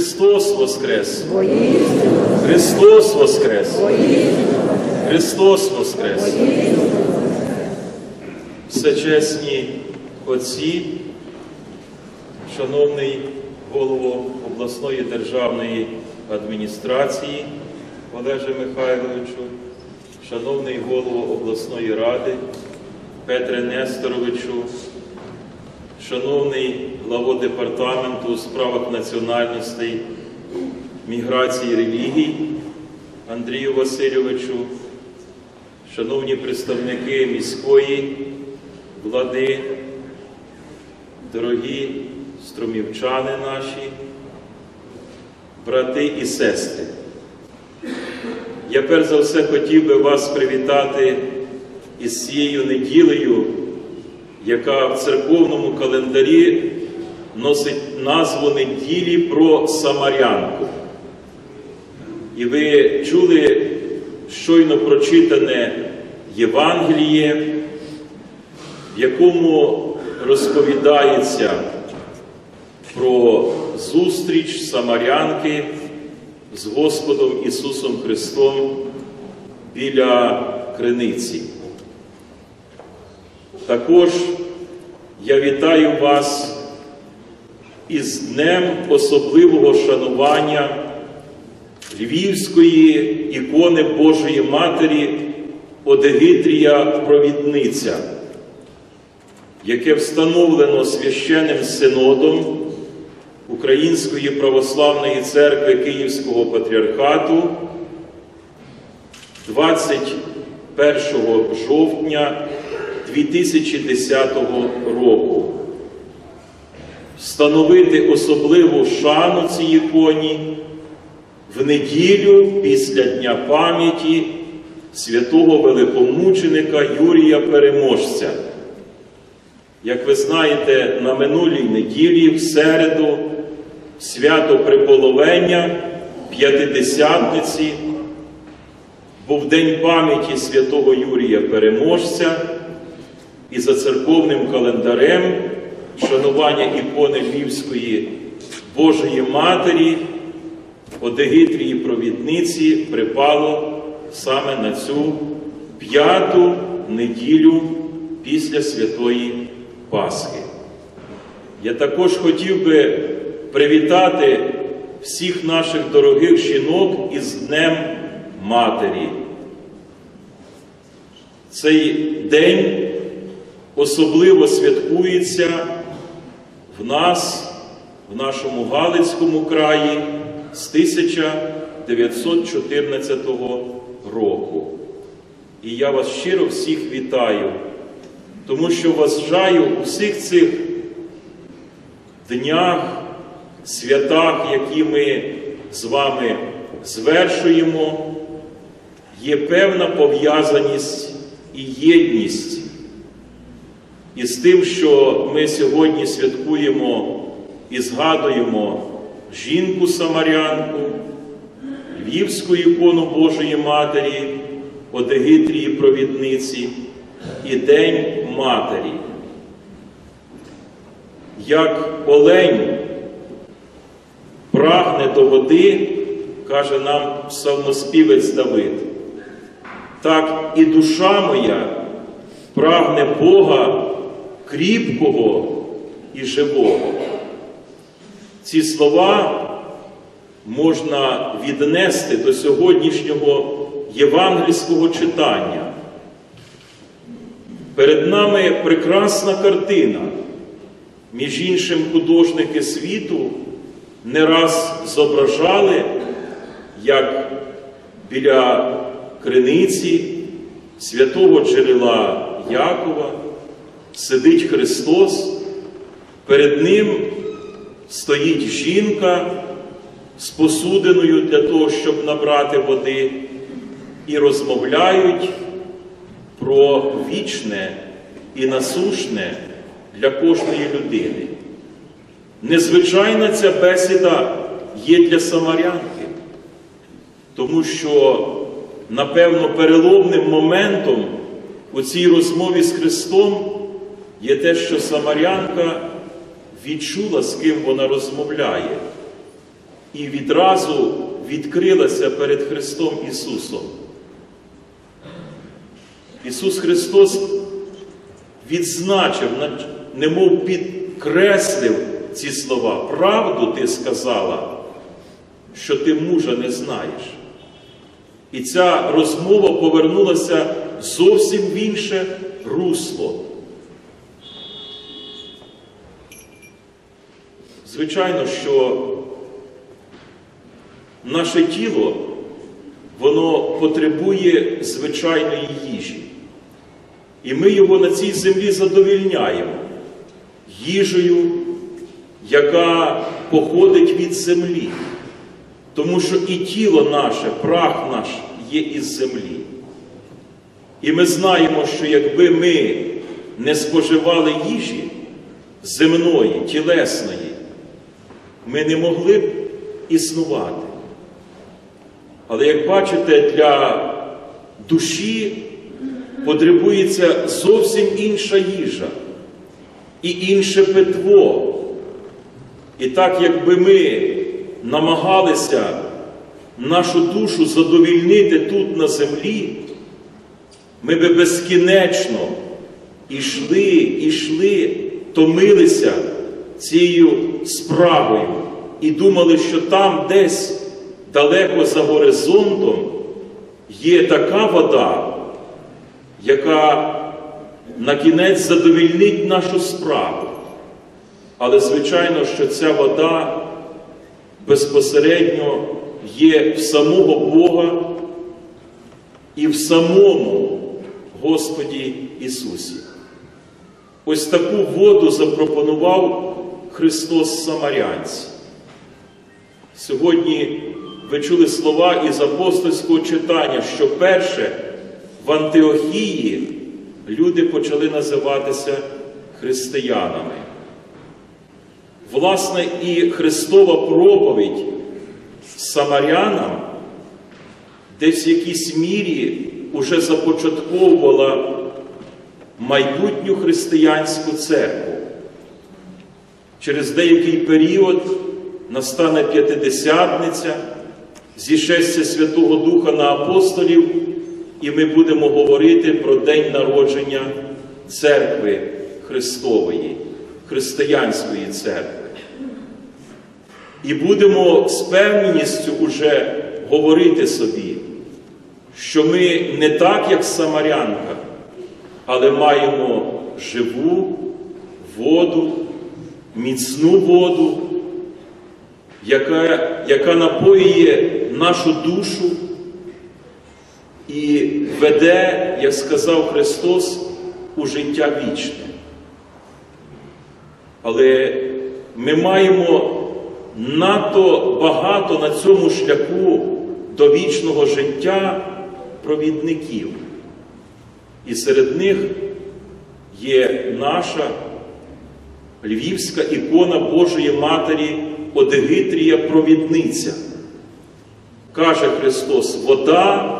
Христос Воскрес! Христос Воскрес! Христос Воскрес! Всечесні отці, шановний голово обласної державної адміністрації Олеже Михайловичу, шановний голово обласної ради Петре Несторовичу, шановний главо департаменту у справах національностей, міграції релігій Андрію Васильовичу, шановні представники міської влади, дорогі струмівчани наші, брати і сестри. Я перш за все хотів би вас привітати із цією неділею, яка в церковному календарі носить назву неділі про Самарянку. І ви чули щойно прочитане Євангеліє, в якому розповідається про зустріч Самарянки з Господом Ісусом Христом біля криниці. Також я вітаю вас із Днем особливого шанування Львівської ікони Божої Матері Одегитрія Провідниця, яке встановлено священним синодом Української православної церкви Київського патріархату 21 жовтня 2010 року. Встановити особливу шану цій іконі в неділю після Дня пам'яті святого великомученика Юрія Переможця. Як ви знаєте, на минулій неділі, в середу, свято Приполовення П'ятидесятниці, був День пам'яті святого Юрія Переможця, і за церковним календарем шанування ікони Львівської Божої Матері, Одегитрії Провідниці припало саме на цю п'яту неділю після Святої Пасхи. Я також хотів би привітати всіх наших дорогих жінок із Днем Матері. Цей день особливо святкується в нас, в нашому Галицькому краї з 1914 року. І я вас щиро всіх вітаю, тому що вважаю у всіх цих днях, святах, які ми з вами звершуємо, є певна пов'язаність і єдність із тим, що ми сьогодні святкуємо і згадуємо жінку Самарянку, Львівську ікону Божої Матері, Одегитрії Провідниці і День Матері. Як олень прагне до води, каже нам псалмоспівець Давид, так і душа моя прагне Бога кріпкого і живого. Ці слова можна віднести до сьогоднішнього євангельського читання. Перед нами прекрасна картина. Між іншим, художники світу не раз зображали, як біля криниці святого джерела Якова сидить Христос, перед Ним стоїть жінка з посудиною для того, щоб набрати води, і розмовляють про вічне і насушне для кожної людини. Незвичайна ця бесіда є для самарянки, тому що, напевно, переломним моментом у цій розмові з Христом є те, що Самарянка відчула, з ким вона розмовляє. і відразу відкрилася перед Христом Ісусом. Ісус Христос відзначив, немов підкреслив ці слова. Правду ти сказала, що ти мужа не знаєш. І ця розмова повернулася зовсім в інше русло. Звичайно, що наше тіло, воно потребує звичайної їжі. І ми його на цій землі задовільняємо їжею, яка походить від землі. Тому що і тіло наше, прах наш є із землі. І ми знаємо, що якби ми не споживали їжі земної, тілесної, ми не могли б існувати. Але як бачите, для душі потребується зовсім інша їжа і інше питво. І так, якби ми намагалися нашу душу задовільнити тут на землі, ми би безкінечно ішли, ішли, томилися цією справою і думали, що там десь далеко за горизонтом є така вода, яка на кінець задовільнить нашу справу. Але звичайно, що ця вода безпосередньо є в самого Бога і в самому Господі Ісусі. Ось таку воду запропонував Христос Самарянці. Сьогодні ви чули слова із апостольського читання, що перше в Антиохії люди почали називатися християнами. Власне, і Христова проповідь самарянам десь в якійсь мірі уже започатковувала майбутню християнську церкву. Через деякий період настане п'ятидесятниця, зішестя Святого Духа на апостолів, і ми будемо говорити про день народження церкви Христової, християнської церкви. І будемо з певністю уже говорити собі, що ми не так, як Самарянка, але маємо живу воду, міцну воду, яка, яка напоює нашу душу і веде, як сказав Христос, у життя вічне. Але ми маємо надто багато на цьому шляху до вічного життя провідників. І серед них є наша львівська ікона Божої Матері Одегитрія Провідниця. Каже Христос, вода,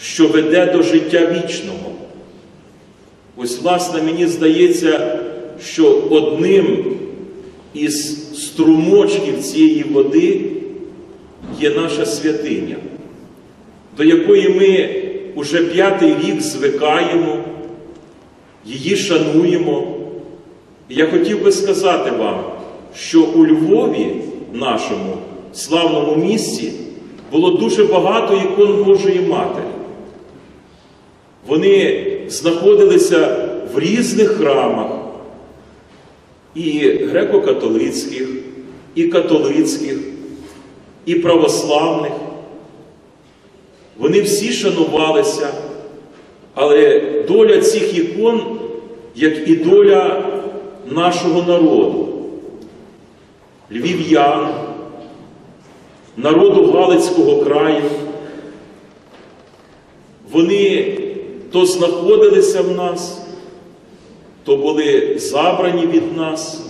що веде до життя вічного. Ось, власне, мені здається, що одним із струмочків цієї води є наша святиня, до якої ми уже п'ятий рік звикаємо, її шануємо. Я хотів би сказати вам, що у Львові, нашому славному місті, було дуже багато ікон Божої Матері. Вони знаходилися в різних храмах, і греко-католицьких, і католицьких, і православних. Вони всі шанувалися, але доля цих ікон, як і доля нашого народу, львів'ян, народу Галицького краю, вони то знаходилися в нас, то були забрані від нас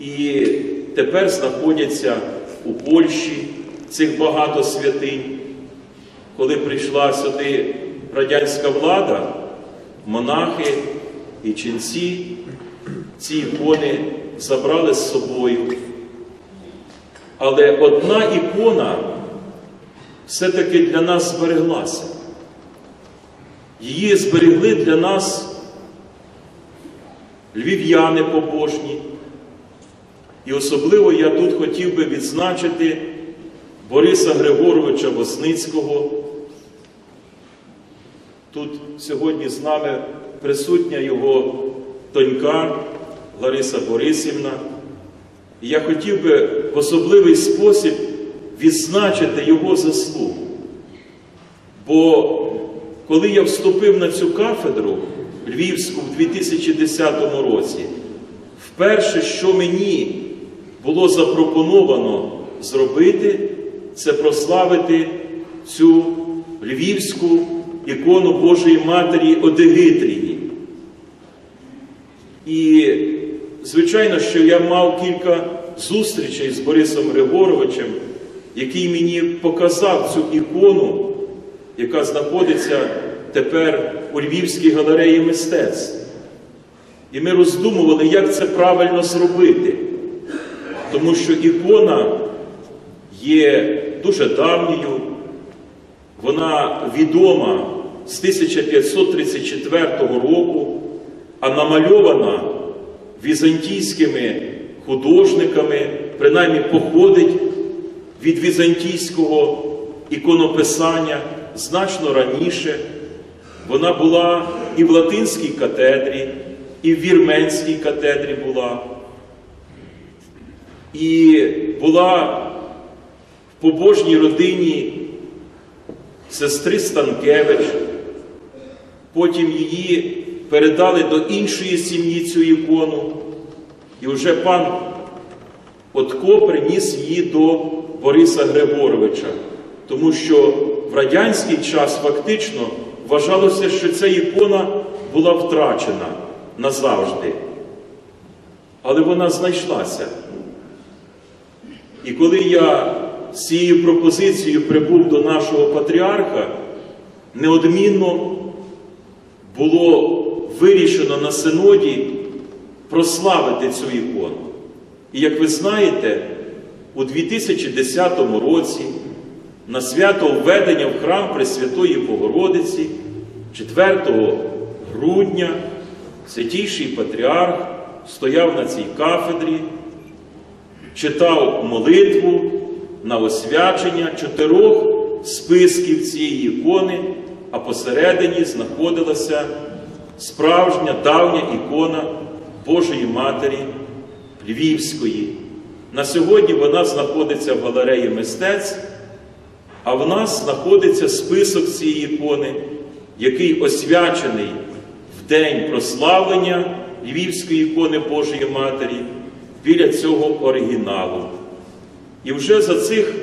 і тепер знаходяться у Польщі цих багато святинь. Коли прийшла сюди радянська влада, монахи і ченці ці ікони забрали з собою Але одна ікона все-таки для нас збереглася. Її зберегли для нас львів'яни побожні. І особливо я тут хотів би відзначити Бориса Григоровича Восницького. Тут сьогодні з нами присутня його донька Лариса Борисівна. І я хотів би в особливий спосіб відзначити його заслугу. Бо коли я вступив на цю кафедру Львівську в 2010 році, вперше, що мені було запропоновано зробити, це прославити цю львівську ікону Божої Матері Одегитрії. І, звичайно, що я мав кілька зустрічей з Борисом Григоровичем, який мені показав цю ікону, яка знаходиться тепер у Львівській галереї мистецтв. І ми роздумували, як це правильно зробити. Тому що ікона є дуже давньою, вона відома з 1534 року, а намальована візантійськими художниками, принаймні походить від візантійського іконописання значно раніше. Вона була і в Латинській катедрі, і в Вірменській катедрі була, і була в побожній родині сестри Станкевич. Потім її передали до іншої сім'ї цю ікону. І вже пан Отко приніс її до Бориса Григоровича, тому що в радянський час фактично вважалося, що ця ікона була втрачена назавжди. Але вона знайшлася. І коли я з цією пропозицією прибув до нашого патріарха, неодмінно було вирішено на синоді прославити цю ікону. І як ви знаєте, у 2010 році на свято введення в храм Пресвятої Богородиці, 4 грудня, святійший патріарх стояв на цій кафедрі, читав молитву на освячення чотирьох списків цієї ікони, а посередині знаходилася справжня давня ікона Божої Матері Львівської. На сьогодні вона знаходиться в галереї мистецтв, а в нас знаходиться список цієї ікони, який освячений в день прославлення Львівської ікони Божої Матері біля цього оригіналу. І вже за цих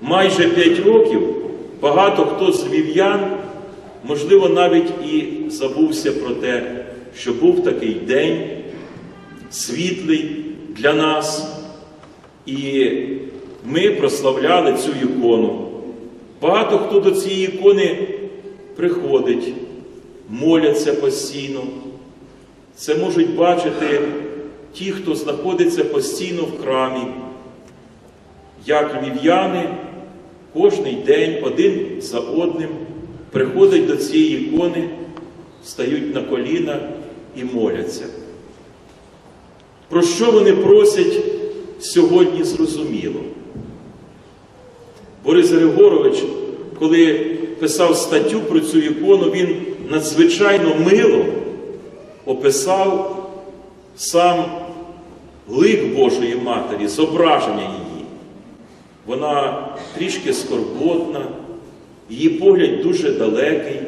майже п'ять років багато хто з львів'ян, можливо, навіть і забувся про те, що був такий день світлий для нас, і ми прославляли цю ікону. Багато хто до цієї ікони приходить, моляться постійно. Це можуть бачити ті, хто знаходиться постійно в храмі, як львів'яни кожний день один за одним приходять до цієї ікони, стають на коліна і моляться. Про що вони просять сьогодні зрозуміло? Борис Григорович, коли писав статтю про цю ікону, він надзвичайно мило описав сам лик Божої Матері, зображення її. Вона трішки скорботна, її погляд дуже далекий.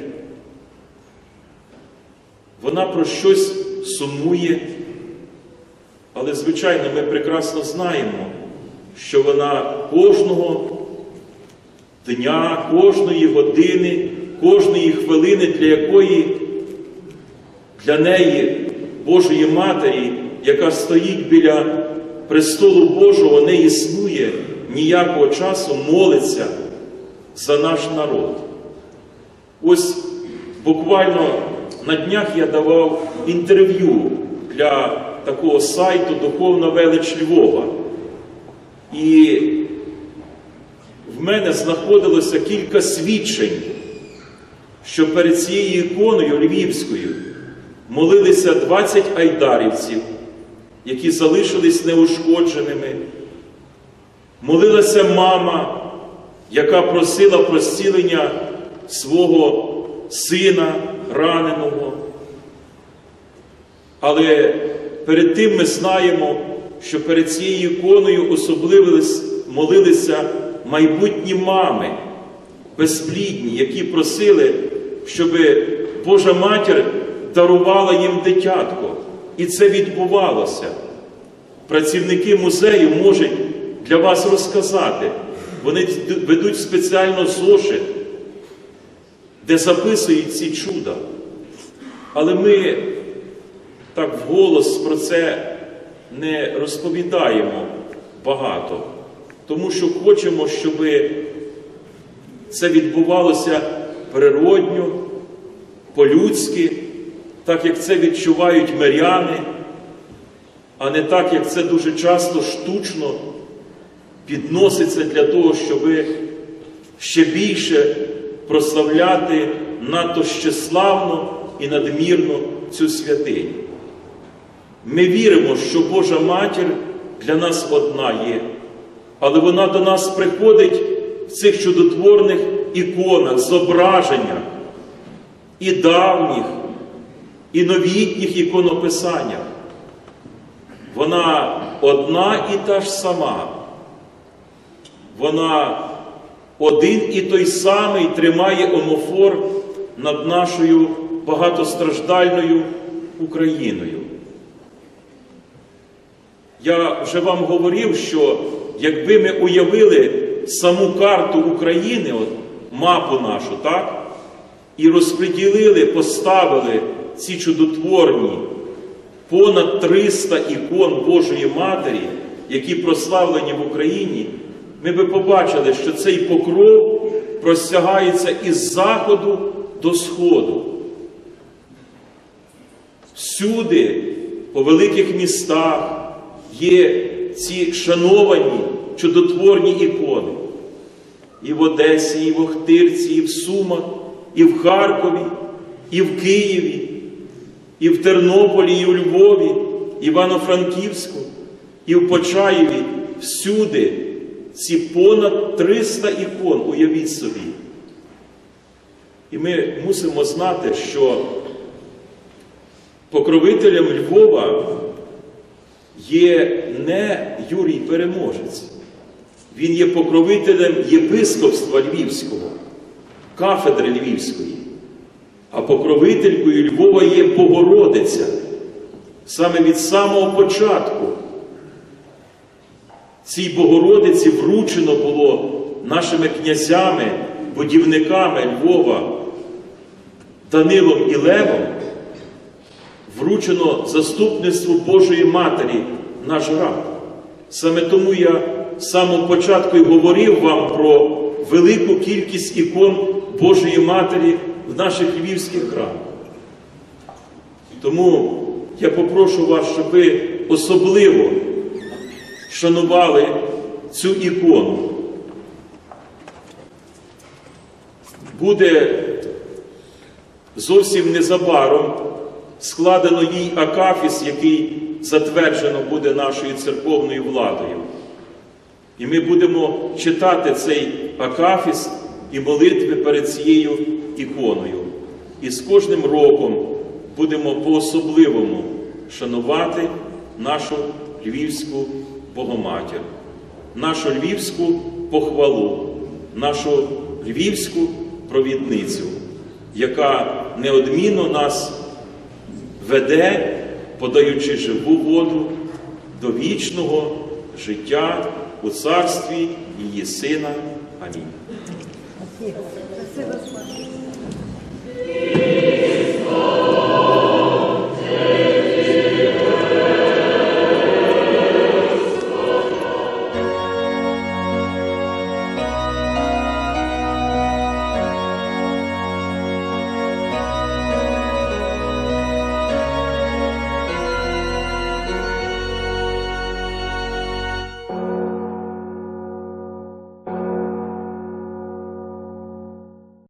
Вона про щось сумує. Але, звичайно, ми прекрасно знаємо, що вона кожного дня, кожної години, кожної хвилини, для якої для неї, Божої Матері, яка стоїть біля престолу Божого, не існує ніякого часу, молиться за наш народ. Ось буквально на днях я давав інтерв'ю для такого сайту Духовна велич Львова. І в мене знаходилося кілька свідчень, що перед цією іконою Львівською молилися 20 айдарівців, які залишились неушкодженими. Молилася мама, яка просила про свого сина раненого. Але перед тим ми знаємо, що перед цією іконою особливо молилися майбутні мами, безплідні, які просили, щоб Божа матір дарувала їм дитятко. І це відбувалося. Працівники музею можуть для вас розказати. Вони ведуть спеціально зошит, де записують ці чуда. Але ми так вголос про це не розповідаємо багато, тому що хочемо, щоб це відбувалося природньо, по-людськи, так як це відчувають миряни, а не так, як це дуже часто штучно підноситься для того, щоб ще більше прославляти надто щеславно і надмірно цю святиню. Ми віримо, що Божа Матір для нас одна є, але вона до нас приходить в цих чудотворних іконах, зображеннях і давніх, і новітніх іконописаннях. Вона одна і та ж сама. Вона один і той самий тримає омофор над нашою багатостраждальною Україною. Я вже вам говорив, що якби ми уявили саму карту України, от, мапу нашу, так, і розподілили, поставили ці чудотворні понад 300 ікон Божої Матері, які прославлені в Україні, ми би побачили, що цей покров простягається із заходу до сходу. Всюди, по великих містах, є ці шановані чудотворні ікони. І в Одесі, і в Охтирці, і в Сумах, і в Харкові, і в Києві, і в Тернополі, і у Львові, Івано-Франківську, і в Почаєві. Всюди ці понад 300 ікон, уявіть собі. І ми мусимо знати, що покровителем Львова є не Юрій Переможець, він є покровителем єпископства Львівського, кафедри Львівської, а покровителькою Львова є Богородиця. Саме від самого початку цій Богородиці вручено було нашими князями, будівниками Львова, Данилом і Левом, вручено заступництво Божої Матері наш раб. Саме тому я з самого початку і говорив вам про велику кількість ікон Божої Матері в наших львівських храмах. Тому я попрошу вас, щоб ви особливо шанували цю ікону. Буде зовсім незабаром складено їй акафіс, який затверджено буде нашою церковною владою. І ми будемо читати цей акафіс і молитви перед цією іконою. І з кожним роком будемо по-особливому шанувати нашу львівську Богоматір, нашу львівську похвалу, нашу львівську провідницю, яка неодмінно нас веде, подаючи живу воду до вічного життя у царстві її Сина. Амінь.